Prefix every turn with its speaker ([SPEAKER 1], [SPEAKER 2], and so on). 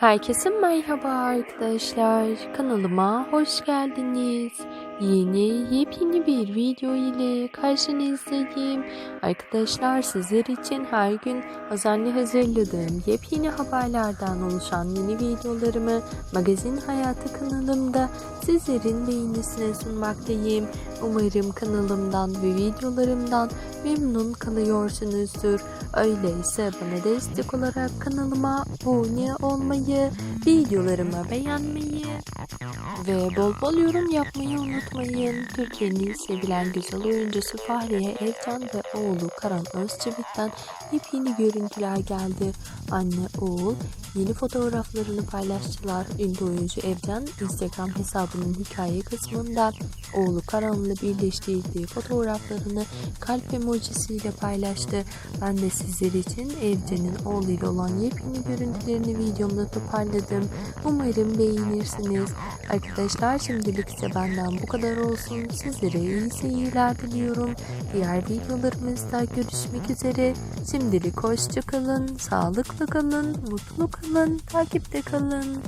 [SPEAKER 1] Herkese merhaba arkadaşlar. Kanalıma hoş geldiniz. Yeni yepyeni bir video ile karşınızdayım. Arkadaşlar sizler için her gün özenle hazırladığım yepyeni haberlerden oluşan yeni videolarımı Magazin Hayatı kanalımda sizlerin beğenisine sunmaktayım. Umarım kanalımdan ve videolarımdan memnun kalıyorsunuzdur. Öyleyse bana destek olarak kanalıma abone olmayı, videolarımı beğenmeyi ve bol bol yorum yapmayı unutmayın. Türkiye'nin sevilen güzel oyuncusu Fahriye Evcan ve oğlu Karan Özçivit'ten yepyeni görüntüler geldi. Anne oğul yeni fotoğraflarını paylaştılar. Ünlü oyuncu Evcan Instagram hesabının hikaye kısmında oğlu Karan'la birleştirdiği fotoğraflarını kalp emojisiyle paylaştı. Ben de sizler için Evcan'ın oğluyla olan yepyeni görüntülerini videomda toparladım. Umarım beğenirsiniz. Arkadaşlar şimdilik ise benden bu kadar olsun. Sizlere iyi seyirler diliyorum. Diğer videolarımızda görüşmek üzere. Şimdilik hoşça kalın, sağlıklı kalın, mutlu kalın, takipte kalın.